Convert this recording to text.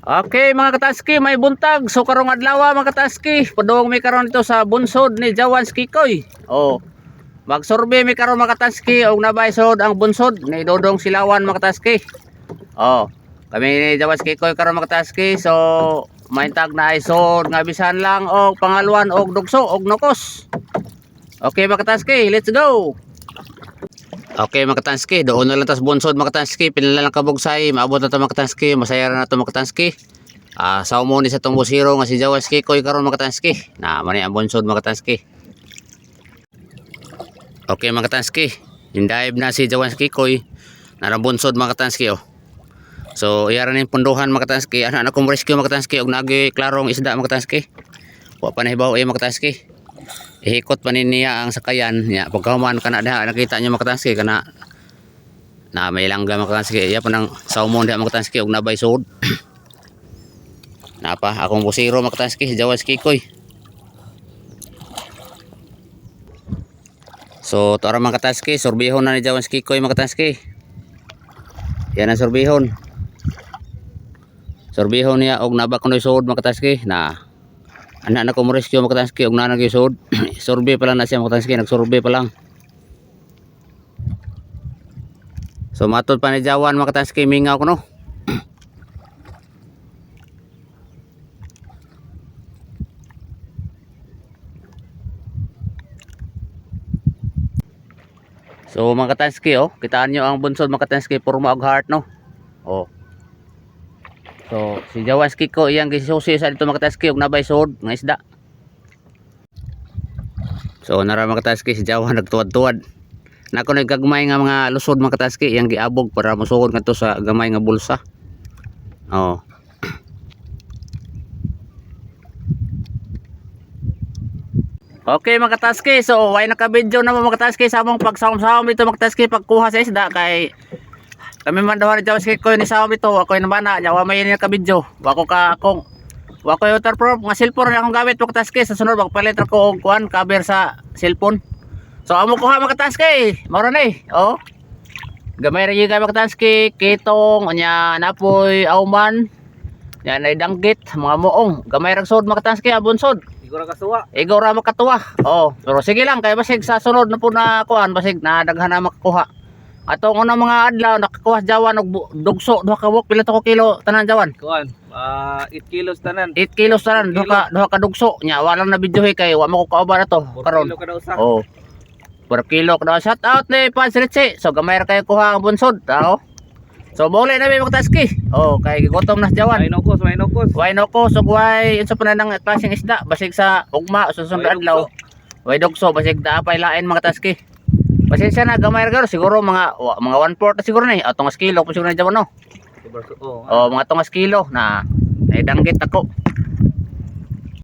Okay mga kataski, may buntag. So karong adlaw mga kataski, padung may karon dito sa bunsod ni Jawan Skikoy. Oh. Magsurvey may karon mga kataski og nabay sod ang bunsod ni Dodong Silawan mga kataski. Oh. Kami ni Jawan Skikoy karon mga kataski. So may tag na isod nga bisan lang og pangaluan og dugso og nokos. Okay mga kataski, let's go. Okay mga katanski, doon na lang tas bunsod mga katanski, pinala lang kabugsay, maabot na ito mga katanski, masaya na ito mga katanski. Ah, sa umuni sa itong busiro nga si Jawaski koy karon mga katanski. Na mani ang bunsod mga katanski. Okay mga katanski, hindaib na si Jawaski koy narang bunsod mga katanski oh. So iyaran yung punduhan mga katanski, ano anak kong rescue mga og nagi klarong isda mga katanski. Wa pa nahibaw eh mga ihikot pa ni niya ang sakayan. Niya pagkahuman kana diha nakita niya makatanski kana na may langga makatanski iya pa nang saumon diha makatanski og nabay sud napa akong busiro makatanski jawas kikoy. So tara makatanski sorbihon na ni jawas kikoy makatanski yan ang sorbihon. Sorbihon niya og nabak kunoy sud makatanski na anak na ko mo rescue makatanski og nanag isod survey pa lang na siya makatanski nagsurvey pa lang so matod pa ni Jawan makatanski mingaw ko no So mga katanski oh, kitaan nyo ang bunsod mga katanski og heart no. Oh. So si Jawanski ko iyang gisusi sa dito mga katanski og nabay sod nga isda. So nara mga katanski si Jawan nagtuwad-tuwad. Nako na gagmay nga mga lusod mga katanski iyang giabog para musugod ngadto sa gamay nga bulsa. Oh. Okay mga kataski, so why naka-video na mga kataski sa among pagsawom-sawom dito mga kataski pagkuha sa isda kay kami man daw ni Jawas ko ni sawom dito, ako yung namana, yawa may ni ka-video. Wako ka akong wako yung waterproof, nga cellphone akong gamit mga kataski sa sunod magpalit ako og kuan cover sa cellphone. So amo kuha mga kataski, maro na eh. Oh. Gamay ra gyud mga kataski, kitong, nya napoy auman. Yan ay danggit, mga muong. Gamay ra sod mga kataski, abon sod. Siguro kasuwa. Ikaw ra makatuwa. Oo. Pero sige lang kay basig sa sunod na po na kuan basig na daghan na makakuha. Ato una mga adlaw nakakuha jawan og dugso duha ka wok pila to ko kilo tanan jawan. Kuan, ah 8 kilos tanan. 8 kilos tanan duha ka duha ka dugso nya wala na video kay wa mo ko kauban na to Por karon. kilo kada usa. Oo. Per kilo kada shout out ni Pans Ritchie. So gamay ra kayo kuha ang bunsod. Tao. So muli na may mga taski. Oh kay gutom na jawan. Nokos, may nokos. Why no ko so why unsa pa na nang klaseng isda basig sa ugma susunod adlaw. Way dugso basig daapay lain mga taski. Pasensya na gamay ra siguro mga wa- mga 1/4 na siguro ni atong kilo po siguro na jaman no. Oh, mga tungas kilo na naidanggit ako.